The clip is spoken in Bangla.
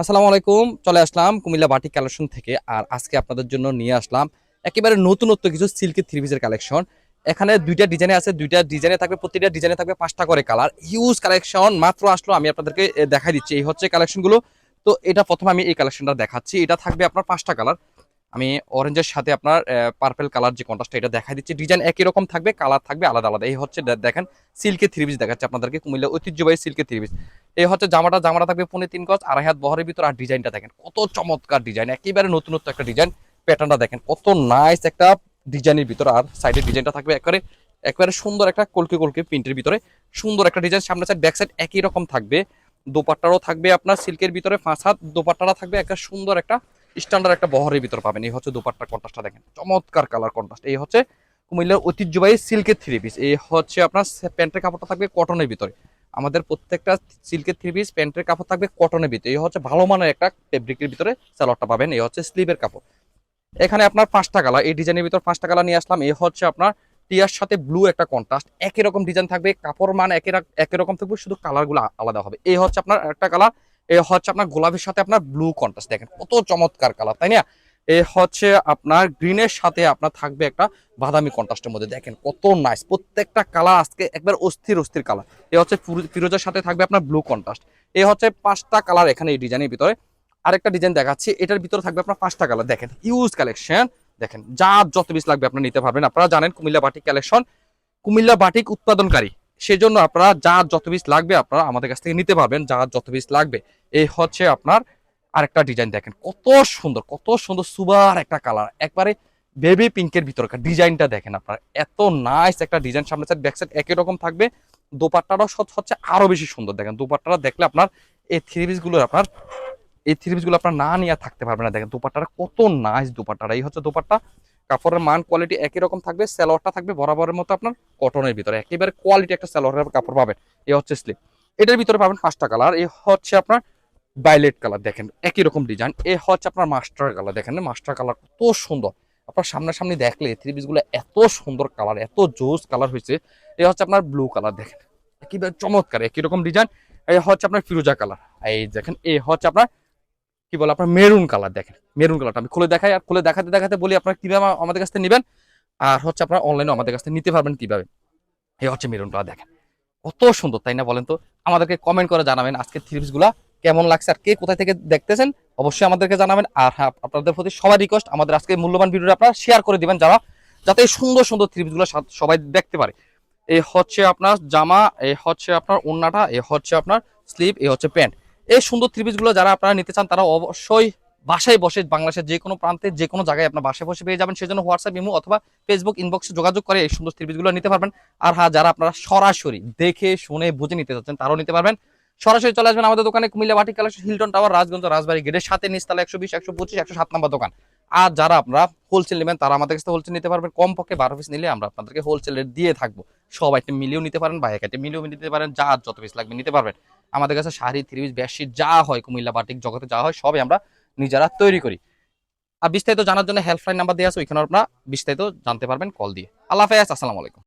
আসসালামু আলাইকুম, চলে আসলাম কুমিল্লা বাটিক কালেকশন থেকে। আর আজকে আপনাদের জন্য নিয়ে আসলাম একেবারে নতুনত্ব কিছু সিল্কের থ্রি পিসের কালেকশন। এখানে দুইটা ডিজাইনে আছে, দুইটা ডিজাইনে থাকবে, প্রতিটা ডিজাইনে থাকবে পাঁচটা করে কালার। হিউজ কালেকশন, মাত্র আসলো, আমি আপনাদেরকে দেখাই দিচ্ছি। এই হচ্ছে কালেকশনগুলো। তো এটা প্রথমে আমি এই কালেকশনটা দেখাচ্ছি। এটা থাকবে আপনার পাঁচটা কালার। আমি অরেঞ্জের সাথে আপনার পার্পেল কালার যে কন্ট্রাস্টটা এটা দেখাই দিচ্ছি। ডিজাইন একই রকম থাকবে কালার থাকবে, আলাদা আলাদা। এই হচ্ছে দেখেন সিল্কের থ্রি পিস দেখাচ্ছে আপনাদেরকে। কুমিল্লা ঐতিহ্যবাহী সিল্কের থ্রি পিস। এই হচ্ছে জামাটা জামাটা থাকবে পনেরো তিন গজ, আড়াই হাত বহরের ভিতর আর ডিজাইনটা দেখেন, কত চমৎকার ডিজাইন, একেবারে নতুনত্ব একটা ডিজাইন প্যাটার্নটা দেখেন, কত নাইস একটা ডিজাইনের ভিতর আর সাইডের ডিজাইনটা থাকবে একবারে একবারে সুন্দর একটা কলকে কলকে প্রিন্টের ভিতরে, সুন্দর একটা ডিজাইন, সামনে সাইড ব্যাক সাইড একই রকম থাকবে, দোপাট্টারও থাকবে আপনার সিল্কের ভিতরে পাঁচ হাত, দোপাট্টাটা থাকবে একটা সুন্দর একটা স্ট্যান্ডার্ড একটা বহরের ভিতর পাবেন, এই হচ্ছে দোপাট্টা কন্ট্রাস্টটা দেখেন, চমৎকার কালার কন্ট্রাস্ট এই হচ্ছে কুমিল্লার ঐতিহ্যবাহী সিল্কের থ্রি পিস এই হচ্ছে আপনার প্যান্টের কাপড়টা থাকবে কটনের ভিতরে আমাদের প্রত্যেকটা সিল্কের থ্রি পিস প্যান্টের কাপড় থাকবে কটনের ভিতরে। এই হচ্ছে ভালো মানের একটা ফেব্রিকের ভিতরে সালোয়ারটা পাবেন, এই হচ্ছে স্লিভের কাপড়। এখানে আপনার পাঁচটা কালার এই ডিজাইনের ভিতর পাঁচটা কালার নিয়ে আসলাম এই হচ্ছে আপনার টিয়ার সাথে ব্লু একটা কন্ট্রাস্ট একই রকম ডিজাইন থাকবে, কাপড় মান একই একই রকম থাকবে, শুধু কালারগুলো আলাদা হবে। এই হচ্ছে আপনার একটা কালার এই হচ্ছে আপনার গোলাপের সাথে আপনার ব্লু কন্ট্রাস্ট দেখেন কত চমৎকার কালার তাই না? এই হচ্ছে আপনার গ্রিনের সাথে আপনার থাকবে একটা বাদামি কন্ট্রাস্টের মধ্যে। দেখেন কত নাইস প্রত্যেকটা কালার আজকে একবার অস্থির অস্থির কালার এ হচ্ছে ফিরোজের সাথে থাকবে আপনার ব্লু কন্ট্রাস্ট এ হচ্ছে পাঁচটা কালার এখানে এই ডিজাইনের ভিতরে। আরেকটা ডিজাইন দেখাচ্ছি, এটার ভিতরে থাকবে আপনার পাঁচটা কালার দেখেন ইউজ কালেকশন দেখেন যা যত পিস লাগবে আপনারা নিতে পারবেন। আপনারা জানেন Cumilla batik collection Cumilla batik উৎপাদনকারী। সেজন্য আপনারা যা যত পিস লাগবে আপনারা আমাদের কাছ থেকে নিতে পারবেন যা যত পিস লাগবে। এই হচ্ছে আপনার আরেকটা ডিজাইন দেখেন। কত সুন্দর কত সুন্দর সুবার একটা কালার একবারে বেবি পিঙ্কের ভিতরকার ডিজাইনটা দেখেন আপনার। এত নাইস একটা ডিজাইন সামনে সাইড ব্যাক সাইড একই রকম থাকবে। দোপাট্টাটাও হচ্ছে আরও বেশি সুন্দর দেখেন। দোপাট্টাটা দেখলে আপনার এই থ্রি পিসগুলো আপনার, এই থ্রি পিসগুলো আপনার না নিয়ে থাকতে পারবে না দেখেন। দোপাট্টাটা কত নাইস দোপাট্টাটা। এই হচ্ছে দোপাট্টা। কাপড়ের মান কোয়ালিটি একই রকম থাকবে। সালোয়ারটা থাকবে বরাবরের মতো আপনার কটনের ভিতরে। একেবারে কোয়ালিটি একটা সালোয়ারের কাপড় পাবেন। এই হচ্ছে স্লিপ এটার ভিতরে পাবেন পাঁচটা কালার এই হচ্ছে আপনার ভায়োলেট কালার দেখেন, একই রকম ডিজাইন এ হচ্ছে আপনার মাস্টার কালার দেখেন মাস্টার কালার কত সুন্দর। আপনার সামনাসামনি দেখলে থ্রি পিসগুলো এত সুন্দর কালার এত জোস কালার হয়েছে। এ হচ্ছে আপনার ব্লু কালার দেখেন। একেবারে চমৎকার, একই রকম ডিজাইন এই হচ্ছে আপনার ফিরোজা কালার এই দেখেন, এ হচ্ছে আপনার, কি বলে, আপনার মেরুন কালার দেখেন। মেরুন কালারটা আমি খুলে দেখাই, আর খুলে দেখাতে দেখাতে বলি আপনার কীভাবে আমা- আমাদের কাছ থেকে নেবেন। আর হচ্ছে আপনার অনলাইনে আমাদের কাছ থেকে নিতে পারবেন কীভাবে। এই হচ্ছে মেরুন কালার দেখেন। কত সুন্দর, তাই না বলেন তো? আমাদেরকে কমেন্ট করে জানাবেন আজকে থ্রি গুলা কেমন লাগছে আর কে কোথায় থেকে দেখতেছেন, অবশ্যই আমাদেরকে জানাবেন। আর হ্যাঁ আপনাদের প্রতি সবার রিকোয়েস্ট আমাদের আজকে মূল্যবান ভিডিওটা আপনারা শেয়ার করে দিবেন যারা, যাতে এই সুন্দর সুন্দর থ্রি গুলো সবাই দেখতে পারে। এই হচ্ছে আপনার জামা এই হচ্ছে আপনার ওন্নাটা এই হচ্ছে আপনার স্লিভ এই হচ্ছে প্যান্ট এই সুন্দর থ্রি গুলো যারা আপনারা নিতে চান, তারা অবশ্যই বাসায় বসে বাংলাদেশের যে কোনো প্রান্তে, যে কোনো জায়গায় আপনার বাসায় বসে পেয়ে যাবেন। সেজন্য হোয়াটসঅ্যাপ ইমো অথবা ফেসবুক ইনবক্সে যোগাযোগ করে এই সুন্দর থ্রি গুলো নিতে পারবেন। আর হ্যাঁ যারা আপনারা সরাসরি দেখে, শুনে, বুঝে নিতে চাচ্ছেন, তারাও নিতে পারবেন। সরাসরি চলে আসবেন আমাদের দোকানে Cumilla batik collection, Hilton tower, Rajganj Rajbari গেটের সাথে নিচতলা একশো বিশ, একশো পঁচিশ, একশো সাত নম্বর দোকান। আর যারা আপনারা হোলসেল নেবেন, তারা আমাদের কাছে হোলসেল নিতে পারবেন। কম পক্ষে বারো পিস নিলে আমরা আপনাদেরকে হোলসেলে দিয়ে থাকব। সব আইটেম মিলিয়েও নিতে পারেন বা এক আইটেম মিলিয়েও নিতে পারেন, যা যত পিস লাগবে নিতে পারবেন। আমাদের কাছে শাড়ি থ্রি পিস যা হয় কুমিল্লা বাটিক জগতে যা হয়, সবই আমরা নিজেরা তৈরি করি। আর বিস্তারিত জানার জন্য হেল্পলাইন নাম্বার দেওয়া আছে ওইখানে আপনারা বিস্তারিত জানতে পারবেন কল দিয়ে। আল্লাহ হাফেজ, আসসালামু আলাইকুম।